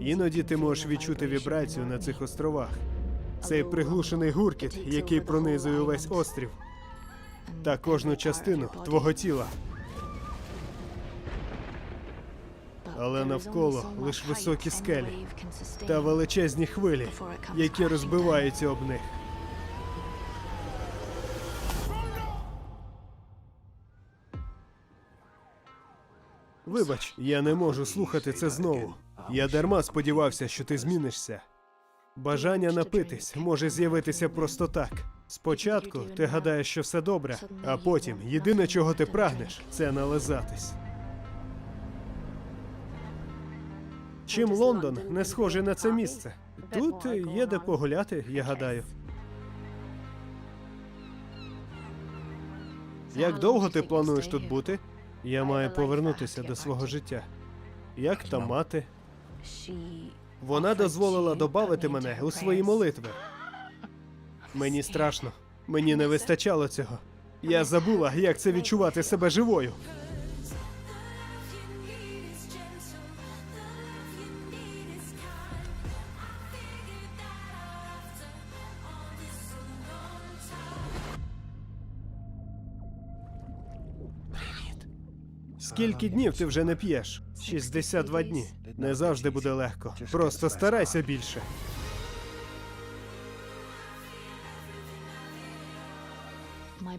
Іноді ти можеш відчути вібрацію на цих островах. Цей приглушений гуркіт, який пронизує увесь острів, та кожну частину твого тіла. Але навколо лиш високі скелі та величезні хвилі, які розбиваються об них. Вибач, я не можу слухати це знову. Я дарма сподівався, що ти змінишся. Бажання напитись може з'явитися просто так. Спочатку ти гадаєш, що все добре, а потім єдине, чого ти прагнеш, це нализатись. Чим Лондон не схожий на це місце? Тут є де погуляти, я гадаю. Як довго ти плануєш тут бути? Я маю повернутися до свого життя. Як там мати? Вона дозволила додати мене у свої молитви. Мені страшно. Мені не вистачало цього. Я забула, як це відчувати себе живою. Скільки днів ти вже не п'єш? 62 дні. Не завжди буде легко. Просто старайся більше.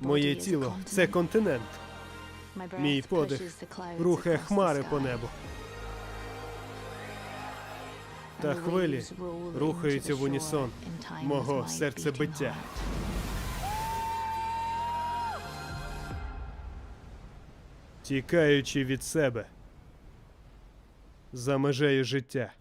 Моє тіло це континент. Мій подих рухає хмари по небу. Та хвилі рухаються в унісон мого серцебиття. Тікаючи від себе за межею життя.